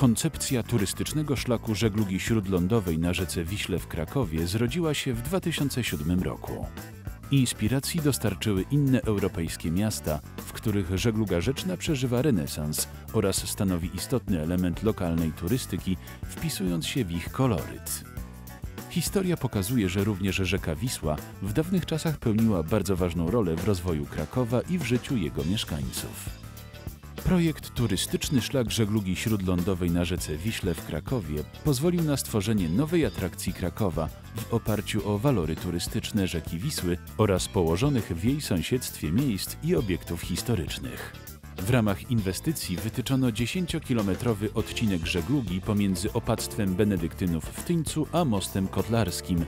Koncepcja turystycznego szlaku żeglugi śródlądowej na rzece Wiśle w Krakowie zrodziła się w 2007 roku. Inspiracji dostarczyły inne europejskie miasta, w których żegluga rzeczna przeżywa renesans oraz stanowi istotny element lokalnej turystyki, wpisując się w ich koloryt. Historia pokazuje, że również rzeka Wisła w dawnych czasach pełniła bardzo ważną rolę w rozwoju Krakowa i w życiu jego mieszkańców. Projekt Turystyczny Szlak Żeglugi Śródlądowej na rzece Wiśle w Krakowie pozwolił na stworzenie nowej atrakcji Krakowa w oparciu o walory turystyczne rzeki Wisły oraz położonych w jej sąsiedztwie miejsc i obiektów historycznych. W ramach inwestycji wytyczono 10-kilometrowy odcinek żeglugi pomiędzy opactwem benedyktynów w Tyńcu a mostem kotlarskim.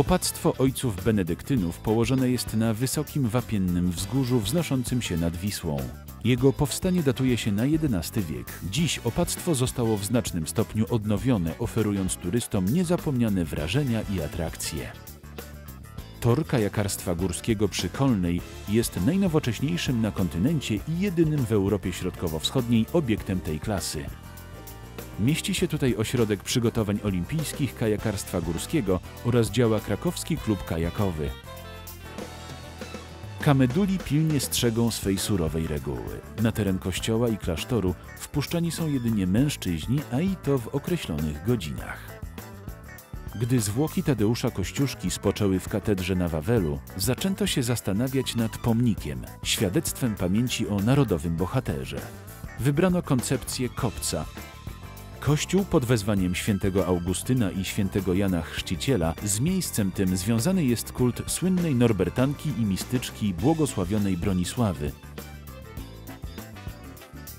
Opactwo ojców benedyktynów położone jest na wysokim wapiennym wzgórzu wznoszącym się nad Wisłą. Jego powstanie datuje się na XI wiek. Dziś opactwo zostało w znacznym stopniu odnowione, oferując turystom niezapomniane wrażenia i atrakcje. Tor kajakarstwa górskiego przy Kolnej jest najnowocześniejszym na kontynencie i jedynym w Europie Środkowo-Wschodniej obiektem tej klasy. Mieści się tutaj ośrodek przygotowań olimpijskich kajakarstwa górskiego oraz działa Krakowski Klub Kajakowy. Kameduli pilnie strzegą swej surowej reguły. Na teren kościoła i klasztoru wpuszczani są jedynie mężczyźni, a i to w określonych godzinach. Gdy zwłoki Tadeusza Kościuszki spoczęły w katedrze na Wawelu, zaczęto się zastanawiać nad pomnikiem, świadectwem pamięci o narodowym bohaterze. Wybrano koncepcję kopca, Kościół pod wezwaniem świętego Augustyna i świętego Jana Chrzciciela z miejscem tym związany jest kult słynnej Norbertanki i mistyczki błogosławionej Bronisławy.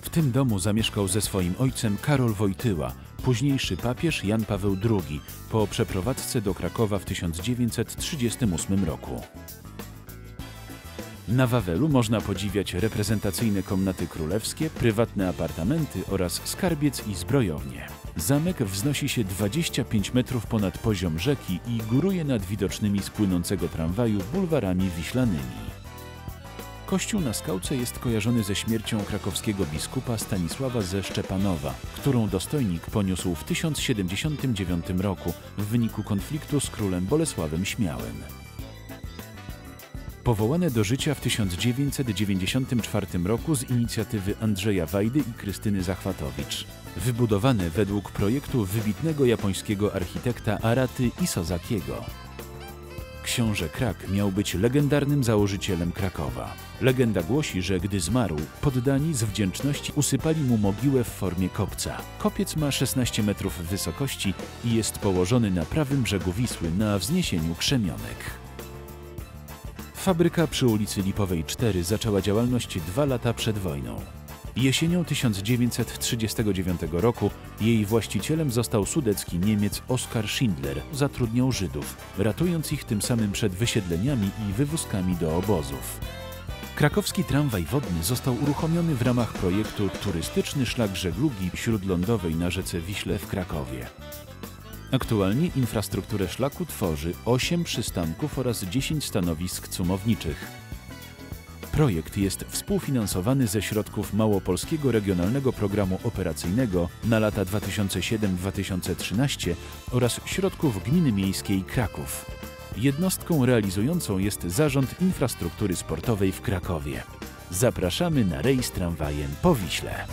W tym domu zamieszkał ze swoim ojcem Karol Wojtyła, późniejszy papież Jan Paweł II, po przeprowadzce do Krakowa w 1938 roku. Na Wawelu można podziwiać reprezentacyjne komnaty królewskie, prywatne apartamenty oraz skarbiec i zbrojownie. Zamek wznosi się 25 metrów ponad poziom rzeki i góruje nad widocznymi z płynącego tramwaju bulwarami wiślanymi. Kościół na Skałce jest kojarzony ze śmiercią krakowskiego biskupa Stanisława ze Szczepanowa, którą dostojnik poniósł w 1079 roku w wyniku konfliktu z królem Bolesławem Śmiałym. Powołane do życia w 1994 roku z inicjatywy Andrzeja Wajdy i Krystyny Zachwatowicz. Wybudowane według projektu wybitnego japońskiego architekta Araty Isozakiego. Książę Krak miał być legendarnym założycielem Krakowa. Legenda głosi, że gdy zmarł, poddani z wdzięczności usypali mu mogiłę w formie kopca. Kopiec ma 16 metrów wysokości i jest położony na prawym brzegu Wisły na wzniesieniu krzemionek. Fabryka przy ulicy Lipowej 4 zaczęła działalność dwa lata przed wojną. Jesienią 1939 roku jej właścicielem został sudecki Niemiec Oskar Schindler. Zatrudniał Żydów, ratując ich tym samym przed wysiedleniami i wywózkami do obozów. Krakowski tramwaj wodny został uruchomiony w ramach projektu Turystyczny Szlak Żeglugi Śródlądowej na rzece Wiśle w Krakowie. Aktualnie infrastrukturę szlaku tworzy 8 przystanków oraz 10 stanowisk cumowniczych. Projekt jest współfinansowany ze środków Małopolskiego Regionalnego Programu Operacyjnego na lata 2007-2013 oraz środków Gminy Miejskiej Kraków. Jednostką realizującą jest Zarząd Infrastruktury Sportowej w Krakowie. Zapraszamy na rejs tramwajem po Wiśle.